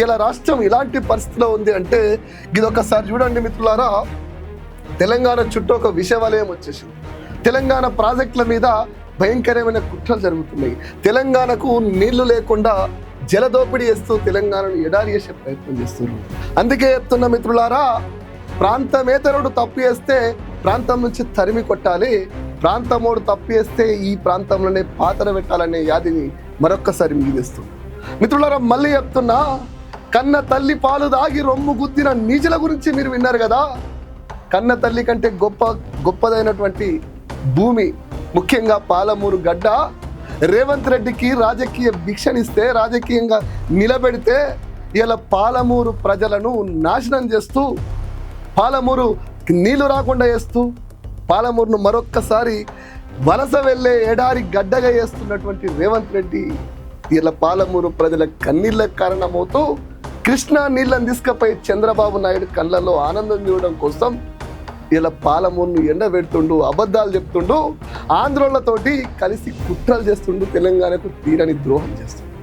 ఇలా రాష్ట్రం ఇలాంటి పరిస్థితిలో ఉంది అంటే ఇది ఒకసారి చూడండి మిత్రులారా తెలంగాణ చుట్టూ ఒక విషవలయం వచ్చేసింది. తెలంగాణ ప్రాజెక్టుల మీద భయంకరమైన కుట్రలు జరుగుతున్నాయి. తెలంగాణకు నీళ్ళు లేకుండా జలదోపిడీ చేస్తూ తెలంగాణను ఎడారి చేసే ప్రయత్నం చేస్తున్నారు. అందుకే చెప్తున్న మిత్రులారా ప్రాంతమేతరుడు తప్పు చేస్తే ప్రాంతం నుంచి తరిమి కొట్టాలి. ప్రాంతమోడు తప్పు చేస్తే ఈ ప్రాంతంలోనే పాతర పెట్టాలనే యాదిని మరొక్కసారి మిగిలిస్తుంది మిత్రులారా మళ్ళీ చెప్తున్నా కన్న తల్లి పాలు దాగి రొమ్ము గుద్దిన నీచుల గురించి మీరు విన్నారు కదా? కన్న తల్లి కంటే గొప్ప గొప్పదైనటువంటి భూమి ముఖ్యంగా పాలమూరు గడ్డ రేవంత్ రెడ్డికి రాజకీయ భిక్షనిస్తే రాజకీయంగా నిలబెడితే ఇలా పాలమూరు ప్రజలను నాశనం చేస్తూ పాలమూరు నీళ్ళు రాకుండా చేస్తూ పాలమూరును మరొక్కసారి వలస వెళ్ళే ఎడారి గడ్డగా చేస్తున్నటువంటి రేవంత్ రెడ్డి ఇలా పాలమూరు ప్రజల కన్నీళ్ళకు కారణమవుతూ కృష్ణా నీళ్ళని తీసుకపోయి చంద్రబాబు నాయుడు కళ్ళల్లో ఆనందం చూడడం కోసం ఇలా పాలమూరును ఎండబెడుతుండు అబద్ధాలు చెప్తుండు ఆంధ్రోళ్ళతోటి కలిసి కుట్రలు చేస్తుండు తెలంగాణకు తీరని ద్రోహం చేస్తుండు.